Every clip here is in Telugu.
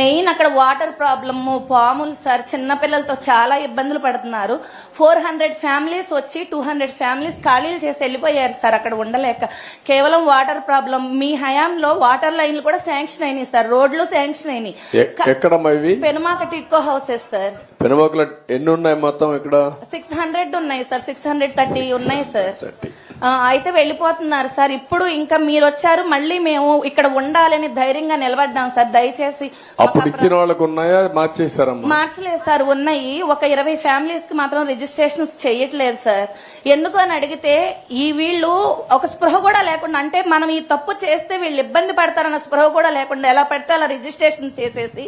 మెయిన్ అక్కడ వాటర్ ప్రాబ్లమ్ పాములు సార్ చిన్న పిల్లలతో చాలా ఇబ్బందులు పడుతున్నారు. ఫోర్ హండ్రెడ్ ఫ్యామిలీస్ వచ్చి టూ హండ్రెడ్ ఫ్యామిలీస్ ఖాళీలు చేసి వెళ్ళిపోయారు సార్ అక్కడ ఉండలేక. కేవలం వాటర్ ప్రాబ్లం మీ హయాంలో వాటర్ లైన్లు కూడా శాంక్షన్ అయినాయి సార్ రోడ్లు శాంక్షన్ అయినాయి. Penumaka TIDCO houses sir. పెనుమోకల ఎన్ని ఉన్నాయి మొత్తం ఇక్కడ? సిక్స్ హండ్రెడ్ ఉన్నాయి సార్ సిక్స్ హండ్రెడ్ థర్టీ ఉన్నాయి సార్. అయితే వెళ్ళిపోతున్నారు సార్. ఇప్పుడు ఇంకా మీరు వచ్చారు మళ్ళీ మేము ఇక్కడ ఉండాలని ధైర్యంగా నిలబడ్డాం సార్. దయచేసి మాకు అప్పుడు ఆ ఇచ్చిన వాళ్ళకు ఉన్నాయా? మార్చేశారమ్మా. మార్చలేదు సార్ ఉన్నాయి. ఒక ఇరవై ఫ్యామిలీస్కి మాత్రం రిజిస్ట్రేషన్స్ చేయట్లేదు సార్. ఎందుకు అని అడిగితే ఈ వీళ్ళు ఒక స్పృహ కూడా లేకుండా అంటే మనం ఈ తప్పు చేస్తే వీళ్ళు ఇబ్బంది పడతారన్న స్పృహ కూడా లేకుండా ఎలా పడితే అలా రిజిస్ట్రేషన్ చేసేసి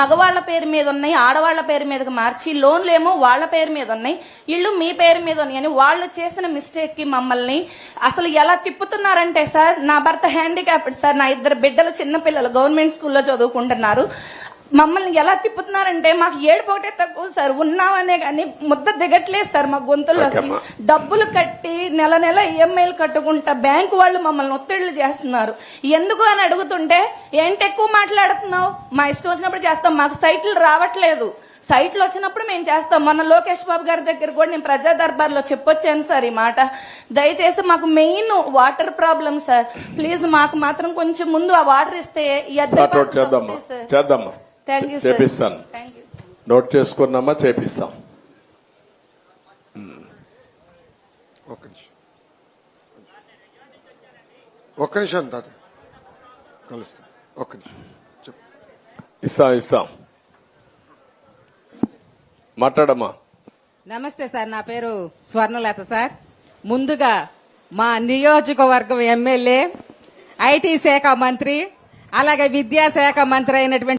మగవాళ్ళ పేరు మీద ఉన్నాయి ఆడవాళ్ళ పేరు మీదకి మార్చి లోన్లు ఏమో వాళ్ళ పేరు మీద ఉన్నాయి ఇళ్ళు మీ పేరు మీద ఉన్నాయి అని వాళ్ళు చేసిన మిస్టేక్కి మమ్మల్ని అసలు ఎలా తిప్పుతున్నారంటే సార్ నా భర్త హ్యాండిక్యాప్డ్ సార్ నా ఇద్దరు బిడ్డలు చిన్న పిల్లలు గవర్నమెంట్ స్కూల్లో చదువుకుంటున్నారు. మమ్మల్ని ఎలా తిప్పుతున్నారంటే మాకు ఏడుపు ఒకటే తక్కువ సార్ ఉన్నామనే కానీ ముద్ద దిగట్లేదు సార్ మా గొంతుల్లోకి ఓకేమ్మా. డబ్బులు కట్టి నెల నెల ఈఎంఐలు కట్టుకుంటా బ్యాంకు వాళ్ళు మమ్మల్ని ఒత్తిళ్ళు చేస్తున్నారు. ఎందుకు అని అడుగుతుంటే ఏంటి ఎక్కువ మాట్లాడుతున్నావు? మా ఇష్టం వచ్చినప్పుడు చేస్తాం మాకు సైట్లు రావట్లేదు. సైట్లు వచ్చినప్పుడు మేము చేస్తాం. మొన్న లోకేష్ బాబు గారి దగ్గర కూడా నేను ప్రజా దర్బార్లో చెప్పొచ్చాను సార్ ఈ మాట. దయచేసి మాకు main water problem sir. Please మాకు మాత్రం కొంచెం ముందు ఆ వాటర్ ఇస్తే ఈ చేపిస్తాను. నోట్ చేసుకున్నామా? చేపిస్తాం. ఒక్క నిమిషం. ఒక్క నిమిషం తాత కలుస్తాం. ఒక్క నిమిషం. చెప్పు. ఇస్తాం ఇస్తాం. మాట్లాడమ్మా. నమస్తే సార్ నా పేరు స్వర్ణలత సార్. ముందుగా మా నియోజకవర్గం ఎమ్మెల్యే ఐటీ శాఖ మంత్రి అలాగే విద్యాశాఖ మంత్రి అయినటువంటి